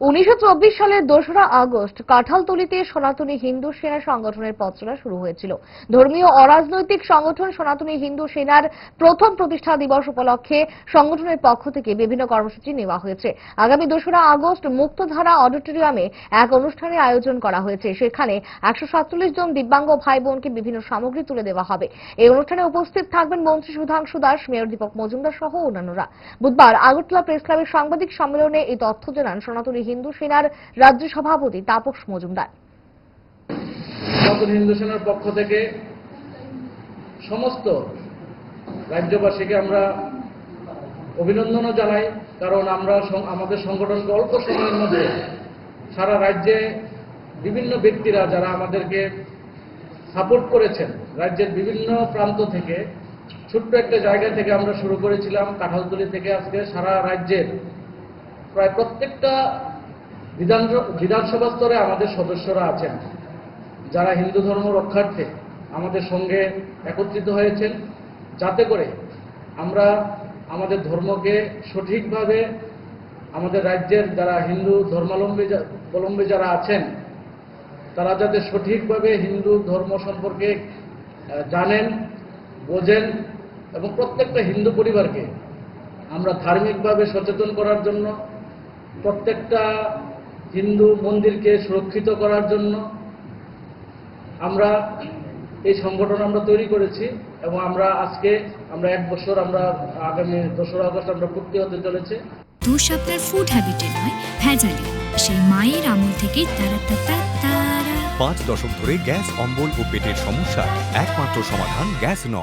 উনিশশো চব্বিশ সালের দোসরা আগস্ট কাঁঠালতলিতে সনাতনী হিন্দু সেনা সংগঠনের পথচলা শুরু হয়েছিল। ধর্মীয় অরাজনৈতিক সংগঠন সনাতনী হিন্দু সেনার প্রথম প্রতিষ্ঠা দিবস উপলক্ষে সংগঠনের পক্ষ থেকে বিভিন্ন কর্মসূচি নেওয়া হয়েছে। আগামী দোসরা আগস্ট মুক্তধারা অডিটোরিয়ামে এক অনুষ্ঠানের আয়োজন করা হয়েছে। সেখানে একশো সাতচল্লিশ জন দিব্যাঙ্গ ভাই বোনকে বিভিন্ন সামগ্রী তুলে দেওয়া হবে। এই অনুষ্ঠানে উপস্থিত থাকবেন মন্ত্রী সুধাংশু দাস, মেয়র দীপক মজুমদার সহ অন্যান্যরা। বুধবার আগরতলা প্রেস সাংবাদিক সম্মেলনে এই তথ্য জানান সনাতনী হিন্দু সেনার রাজ্য সভাপতি তাপস মজুমদার। হিন্দু সেনার পক্ষ থেকে সমস্ত রাজ্যবাসীকে আমরা অভিনন্দনও জানাই, কারণ আমরা আমাদের সংগঠনকে অল্প সময়ের মধ্যে সারা রাজ্যে বিভিন্ন ব্যক্তিরা যারা আমাদেরকে সাপোর্ট করেছেন, রাজ্যের বিভিন্ন প্রান্ত থেকে ছোট্ট একটা জায়গা থেকে আমরা শুরু করেছিলাম, কাঁঠালতলি থেকে আজকে সারা রাজ্যের প্রায় প্রত্যেকটা বিধান বিধানসভা স্তরে আমাদের সদস্যরা আছেন। যারা হিন্দু ধর্ম রক্ষার্থে আমাদের সঙ্গে একত্রিত হয়েছেন, যাতে করে আমরা আমাদের ধর্মকে সঠিকভাবে আমাদের রাজ্যের যারা হিন্দু ধর্মাবলম্বী অবলম্বী যারা আছেন, তারা যাতে সঠিকভাবে হিন্দু ধর্ম সম্পর্কে জানেন, বোঝেন এবং প্রত্যেকটা হিন্দু পরিবারকে আমরা ধার্মিকভাবে সচেতন করার জন্য প্রত্যেকটা হিন্দু মন্দিরকে সুরক্ষিত করার জন্য আমরা এই সংগঠন আমরা তৈরি করেছি এবং আমরা আজকে আমরা এক বছর আমরা আগামী দোসরা আগস্ট আমরা পূর্তি হতে চলেছে। দোষ আপনার ফুড হ্যাবিটে নয় ভেজালে। সেই মায়ের আমল তারা তারা পাঁচ দশক ধরে গ্যাস অম্বল ও পেটের সমস্যা একমাত্র সমাধান গ্যাস নল।